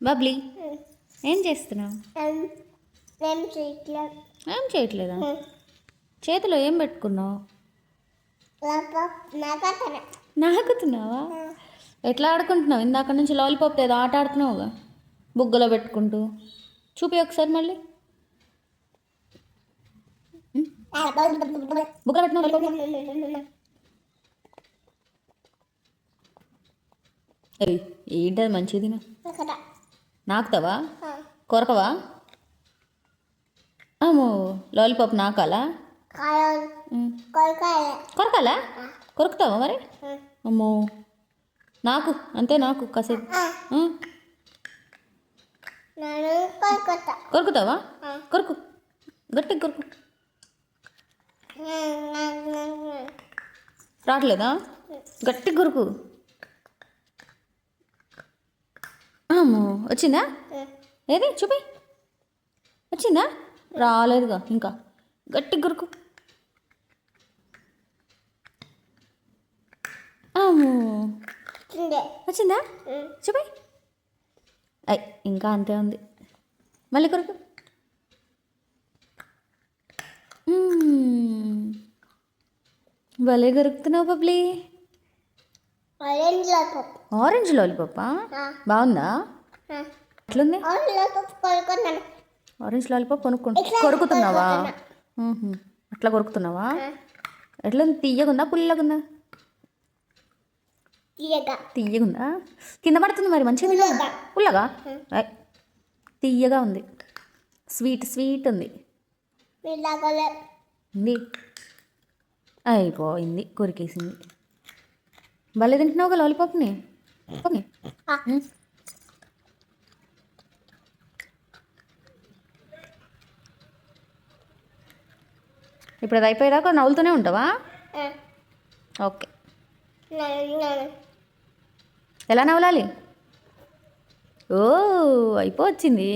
బబ్లీ ఏం చేస్తున్నావు? నేను చేయట్లేదు ఏం చేయట్లేదా? చేతిలో ఏం పెట్టుకున్నావు? నాకు నాకుతున్నావా ఎట్లా ఆడుకుంటున్నావు? ఇందాక నుంచి లాలీపాప్ ఏదో ఆట ఆడుతున్నావుగా? బుగ్గలో పెట్టుకుంటూ. చూపి ఒకసారి మళ్ళీ. బుగ్గలో పెట్టినావు ఏంటది మంచిది నాకుతావా కొరకవా అమ్మో లాలీపాప్ నాకాలా కాయలు ఉమ్. కొరకాయ కొరకాలా కొరుకుతావా మరి అమ్మో నాకు అంతే నాకు కాసేపు ఆ, నేను కొరకొత్త కొరుకుతావా కొరుకు గట్టి కొరుకు రావట్లేదా గట్టి కొరుకు అమ్మో వచ్చిందా? ఏది? చూపి. వచ్చిందా? రాలేదుగా ఇంకా. గట్టి అమ్మో. వచ్చిందా. చూపి. అయ్ ఇంకా అంతే ఉంది. మళ్ళీ కొరకు. భలే కొరుకుతున్నావు పబ్లీ ఆరెంజ్ లాపప్ ఆరెంజ్ లాలీపాపా బాగుందా? ఎట్లుంది? ఆరెంజ్ లాలీపాప్ కొనుక్కుంటా కొరుకుతున్నావా. అట్లా కొరుకుతున్నావా? ఎట్లుంది? తీయగుందా? పుల్లగుందా? తీయగా. తీయగుందా? కింద పడుతుంది మరి మంచిగా. పుల్లగా. తీయగా ఉంది. స్వీట్ స్వీట్ ఉంది. అయిపోయింది కొరికేసింది. భలే తింటున్నావు లాలీపాప్ని. ఇప్పుడు అది అయిపోయేదాకా నవ్వులుతూనే ఉంటావా? ఓకే. ఎలా నవ్వాలి ఓ అయిపోవచ్చింది